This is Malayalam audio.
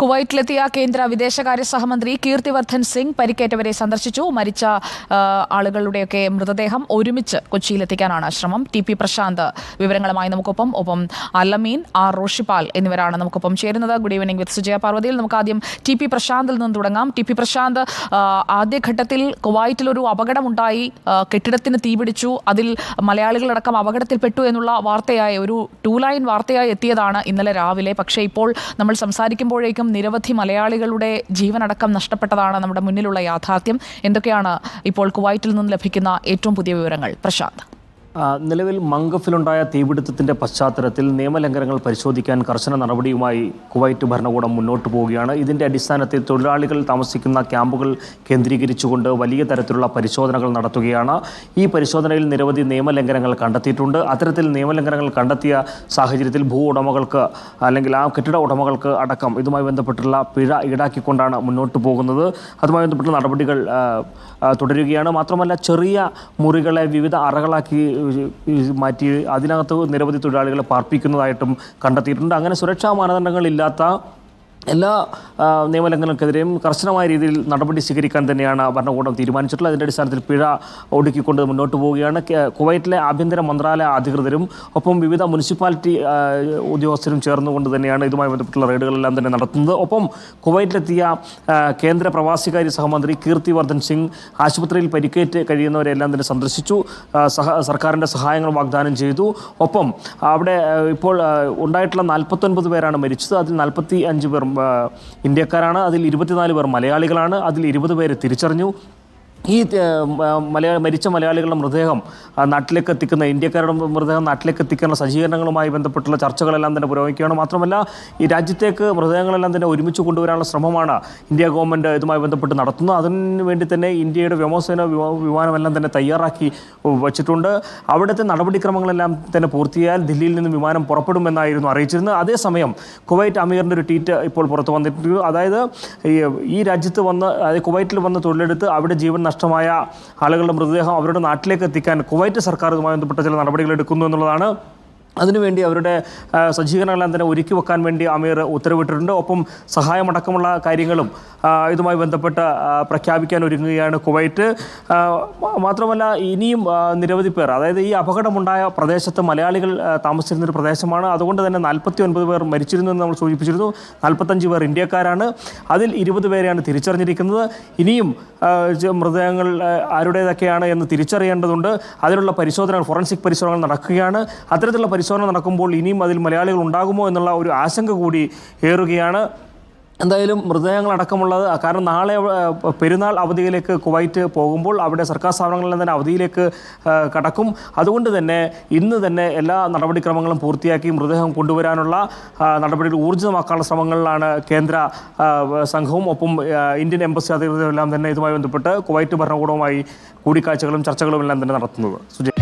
കുവൈറ്റിലെത്തിയ കേന്ദ്ര വിദേശകാര്യ സഹമന്ത്രി കീർത്തിവർദ്ധൻ സിംഗ് പരിക്കേറ്റവരെ സന്ദർശിച്ചു. മരിച്ച ആളുകളുടെയൊക്കെ മൃതദേഹം ഒരുമിച്ച് കൊച്ചിയിലെത്തിക്കാനാണ് ശ്രമം. ടി പി പ്രശാന്ത് വിവരങ്ങളുമായി നമുക്കൊപ്പം. ഒപ്പം അലമീൻ ആർ റോഷിപാൽ എന്നിവരാണ് നമുക്കൊപ്പം ചേരുന്നത്. ഗുഡ് ഈവനിംഗ് വിത്ത് സുജയ പാർവതിയിൽ നമുക്ക് ആദ്യം ടി പി പ്രശാന്തിൽ നിന്ന് തുടങ്ങാം. ടി പി പ്രശാന്ത് ആദ്യഘട്ടത്തിൽ കുവൈറ്റിൽ ഒരു അപകടമുണ്ടായി കെട്ടിടത്തിന് തീപിടിച്ചു അതിൽ മലയാളികളടക്കം അപകടത്തിൽപ്പെട്ടു എന്നുള്ള വാർത്തയായി ഒരു ടൂ ലൈൻ വാർത്തയായി എത്തിയതാണ് ഇന്നലെ രാവിലെ. പക്ഷേ ഇപ്പോൾ നമ്മൾ സംസാരിക്കുമ്പോഴേക്കും നിരവധി മലയാളികളുടെ ജീവനടക്കം നഷ്ടപ്പെട്ടതാണ് നമ്മുടെ മുന്നിലുള്ള യാഥാർത്ഥ്യം. എന്തൊക്കെയാണ് ഇപ്പോൾ കുവൈറ്റിൽ നിന്ന് ലഭിക്കുന്ന ഏറ്റവും പുതിയ വിവരങ്ങൾ? പ്രശാന്ത്. നിലവിൽ മംഗഫിലുണ്ടായ തീപിടുത്തത്തിന്റെ പശ്ചാത്തലത്തിൽ നിയമലംഘനങ്ങൾ പരിശോധിക്കാൻ കർശന നടപടിയുമായി കുവൈറ്റ് ഭരണകൂടം മുന്നോട്ട് പോവുകയാണ്. ഇതിന്റെ അടിസ്ഥാനത്തിൽ തൊഴിലാളികൾ താമസിക്കുന്ന ക്യാമ്പുകൾ കേന്ദ്രീകരിച്ചുകൊണ്ട് വലിയ തരത്തിലുള്ള പരിശോധനകൾ നടത്തുകയാണ്. ഈ പരിശോധനയിൽ നിരവധി നിയമലംഘനങ്ങൾ കണ്ടെത്തിയിട്ടുണ്ട്. അത്തരത്തിൽ നിയമലംഘനങ്ങൾ കണ്ടെത്തിയ സാഹചര്യത്തിൽ ഭൂ ഉടമകൾക്ക് അല്ലെങ്കിൽ ആ കെട്ടിട ഉടമകൾക്ക് അടക്കം ഇതുമായി ബന്ധപ്പെട്ടുള്ള പിഴ ഈടാക്കിക്കൊണ്ടാണ് മുന്നോട്ട് പോകുന്നത്. അതുമായി ബന്ധപ്പെട്ട നടപടികൾ തുടരുകയാണ്. മാത്രമല്ല ചെറിയ മുറികളെ വിവിധ അറകളാക്കി മാറ്റി അതിനകത്ത് നിരവധി തൊഴിലാളികളെ പാർപ്പിക്കുന്നതായിട്ടും കണ്ടെത്തിയിട്ടുണ്ട്. അങ്ങനെ സുരക്ഷാ മാനദണ്ഡങ്ങളില്ലാത്ത എല്ലാ നിയമലംഘനങ്ങൾക്കെതിരെയും കർശനമായ രീതിയിൽ നടപടി സ്വീകരിക്കാൻ തന്നെയാണ് ഭരണകൂടം തീരുമാനിച്ചിട്ടുള്ളത്. അതിന്റെ അടിസ്ഥാനത്തിൽ പിഴ ഒടുക്കിക്കൊണ്ട് മുന്നോട്ട് പോവുകയാണ്. കുവൈറ്റിലെ ആഭ്യന്തര മന്ത്രാലയ അധികൃതരും ഒപ്പം വിവിധ മുനിസിപ്പാലിറ്റി ഉദ്യോഗസ്ഥരും ചേർന്നുകൊണ്ട് തന്നെയാണ് ഇതുമായി ബന്ധപ്പെട്ടുള്ള റെയ്ഡുകളെല്ലാം തന്നെ നടത്തുന്നത്. ഒപ്പം കുവൈറ്റിലെത്തിയ കേന്ദ്ര പ്രവാസികാര്യ സഹമന്ത്രി കീർത്തിവർദ്ധൻ സിംഗ് ആശുപത്രിയിൽ പരിക്കേറ്റ് കഴിയുന്നവരെല്ലാം തന്നെ സന്ദർശിച്ചു. സഹ സർക്കാരിന്റെ സഹായങ്ങൾ വാഗ്ദാനം ചെയ്തു. ഒപ്പം അവിടെ ഇപ്പോൾ ഉണ്ടായിട്ടുള്ള നാൽപ്പത്തൊൻപത് പേരാണ് മരിച്ചത്. അതിൽ നാൽപ്പത്തി അഞ്ച് പേർ ഇന്ത്യക്കാരാണ്. അതിൽ ഇരുപത്തിനാല് പേർ മലയാളികളാണ്. അതിൽ ഇരുപത് പേര് തിരിച്ചറിഞ്ഞു. ഈ മലയാളി മരിച്ച മലയാളികളുടെ മൃതദേഹം നാട്ടിലേക്ക് എത്തിക്കുന്ന ഇന്ത്യക്കാരുടെ മൃതദേഹം നാട്ടിലേക്ക് എത്തിക്കുന്ന സജ്ജീകരണങ്ങളുമായി ബന്ധപ്പെട്ടുള്ള ചർച്ചകളെല്ലാം തന്നെ പുരോഗമിക്കുകയാണ്. മാത്രമല്ല ഈ രാജ്യത്തേക്ക് മൃതദേഹങ്ങളെല്ലാം തന്നെ ഒരുമിച്ച് കൊണ്ടുവരാനുള്ള ശ്രമമാണ് ഇന്ത്യ ഗവൺമെന്റ് ഇതുമായി ബന്ധപ്പെട്ട് നടത്തുന്നത്. അതിന് വേണ്ടി തന്നെ ഇന്ത്യയുടെ വ്യോമസേന വിമാ- വിമാനമെല്ലാം തന്നെ തയ്യാറാക്കി വച്ചിട്ടുണ്ട്. അവിടുത്തെ നടപടിക്രമങ്ങളെല്ലാം തന്നെ പൂർത്തിയായാൽ ദില്ലിയിൽ നിന്ന് വിമാനം പുറപ്പെടുമെന്നായിരുന്നു അറിയിച്ചിരുന്നത്. അതേസമയം കുവൈറ്റ് അമീറിന്റെ ഒരു ട്വീറ്റ് ഇപ്പോൾ പുറത്തു വന്നിട്ടുണ്ട്. അതായത് ഈ രാജ്യത്ത് വന്ന് അതായത് കുവൈറ്റിൽ വന്ന് തൊഴിലെടുത്ത് അവിടെ ജീവൻ നഷ്ടമായ ആളുകളുടെ മൃതദേഹം അവരുടെ നാട്ടിലേക്ക് എത്തിക്കാൻ കുവൈറ്റ് സർക്കാർ ബന്ധപ്പെട്ട ചില നടപടികൾ എടുക്കുന്നു എന്നുള്ളതാണ് അതിനുവേണ്ടി അവരുടെ സജ്ജീകരണങ്ങളെല്ലാം തന്നെ ഒരുക്കി വെക്കാൻ വേണ്ടി അമീർ ഉത്തരവിട്ടിട്ടുണ്ട്. ഒപ്പം സഹായമടക്കമുള്ള കാര്യങ്ങളും ഇതുമായി ബന്ധപ്പെട്ട് പ്രഖ്യാപിക്കാൻ ഒരുങ്ങുകയാണ് കുവൈറ്റ്. മാത്രമല്ല ഇനിയും നിരവധി പേർ അതായത് ഈ അപകടമുണ്ടായ പ്രദേശത്ത് മലയാളികൾ താമസിച്ചിരുന്ന ഒരു പ്രദേശമാണ്. അതുകൊണ്ട് തന്നെ നാൽപ്പത്തി ഒൻപത് പേർ മരിച്ചിരുന്നു എന്ന് നമ്മൾ സൂചിപ്പിച്ചിരുന്നു. നാൽപ്പത്തഞ്ച് പേർ ഇന്ത്യക്കാരാണ്. അതിൽ ഇരുപത് പേരെയാണ് തിരിച്ചറിഞ്ഞിരിക്കുന്നത്. ഇനിയും മൃതദേഹങ്ങൾ ആരുടേതൊക്കെയാണ് എന്ന് തിരിച്ചറിയേണ്ടതുണ്ട്. അതിനുള്ള പരിശോധനകൾ ഫോറൻസിക് പരിശോധനകൾ നടക്കുകയാണ്. അത്തരത്തിലുള്ള പരിശോധന നടക്കുമ്പോൾ ഇനിയും അതിൽ മലയാളികൾ ഉണ്ടാകുമോ എന്നുള്ള ഒരു ആശങ്ക കൂടി ഏറുകയാണ്. എന്തായാലും മൃതദേഹങ്ങളടക്കമുള്ളത് കാരണം നാളെ പെരുന്നാൾ അവധിയിലേക്ക് കുവൈറ്റ് പോകുമ്പോൾ അവിടെ സർക്കാർ സ്ഥാപനങ്ങളിൽ തന്നെ അവധിയിലേക്ക് കടക്കും. അതുകൊണ്ട് തന്നെ ഇന്ന് തന്നെ എല്ലാ നടപടിക്രമങ്ങളും പൂർത്തിയാക്കി മൃതദേഹം കൊണ്ടുവരാനുള്ള നടപടികൾ ഊർജിതമാക്കാനുള്ള ശ്രമങ്ങളിലാണ് കേന്ദ്ര സംഘവും ഒപ്പം ഇന്ത്യൻ എംബസി അധികൃതരും എല്ലാം തന്നെ ഇതുമായി ബന്ധപ്പെട്ട് കുവൈറ്റ് ഭരണകൂടവുമായി കൂടിക്കാഴ്ചകളും ചർച്ചകളും എല്ലാം തന്നെ നടത്തുന്നത്.